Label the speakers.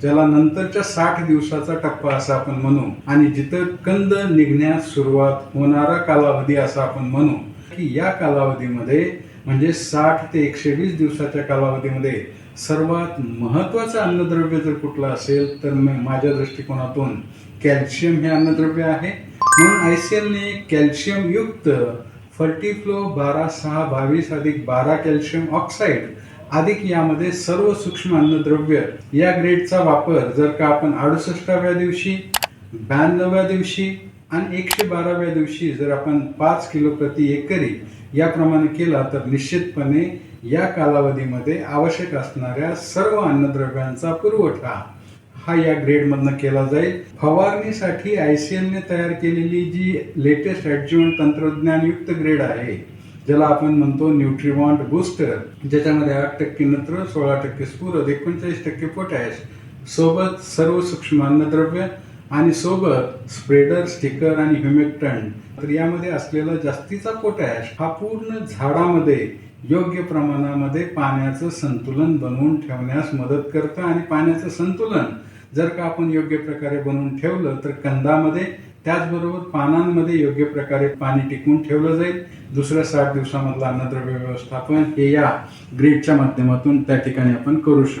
Speaker 1: ज्याला नंतरच्या साठ दिवसाचा टप्पा असं आपण म्हणू आणि जिथं कंद निघण्यास सुरुवात होणारा कालावधी असं आपण म्हणू की या कालावधीमध्ये म्हणजे साठ ते एकशे वीस दिवसाच्या कालावधीमध्ये सर्वात महत्वाचं अन्नद्रव्य जर कुठलं असेल तर माझ्या दृष्टिकोनातून कॅल्शियम हे अन्नद्रव्य आहे. म्हणून आय सी एलने कॅल्शियम युक्त फर्टीफ्लो बारा सहा बावीस अधिक बारा कॅल्शियम ऑक्साईड अधिक यामध्ये सर्व सूक्ष्म अन्नद्रव्य या ग्रेडचा वापर जर का आपण अडुसष्टाव्या दिवशी ब्याण्णव्या दिवशी आणि एकशे बाराव्या दिवशी जर आपण पाच किलो प्रति एकरी याप्रमाणे केला तर निश्चितपणे या कालावधीमध्ये आवश्यक असणाऱ्या सर्व अन्नद्रव्यांचा पुरवठा हा या ग्रेडमधनं केला जाईल. फवारणीसाठी आय सी एलने तयार केलेली जी लेटेस्ट ऍडज्युएंट तंत्रज्ञानयुक्त ग्रेड आहे ज्याला आपण म्हणतो न्यूट्रिवॉन्ट बुस्टर ज्याच्यामध्ये आठ टक्के नत्र सोळा टक्के स्फूर एकोणचाळीस टक्के पोटॅश. सोबत सर्व सूक्ष्म अन्नद्रव्य आणि सोबत स्प्रेडर स्टिकर आणि ह्युमेक्टंट. तर यामध्ये असलेला जास्तीचा पोटॅश हा पूर्ण झाडामध्ये योग्य प्रमाणामध्ये पाण्याचं संतुलन बनवून ठेवण्यास मदत करतं आणि पाण्याचं संतुलन जर का आपण योग्य प्रकारे बनवून ठेवलं तर कंदामध्ये त्याचबरोबर पानांमध्ये योग्य प्रकारे पाणी टिकवून ठेवलं जाईल. दुसऱ्या साठ दिवसामधलं अन्नद्रव्य व्यवस्थापन हे या ग्रीडच्या माध्यमातून त्या ठिकाणी आपण करू शकतो.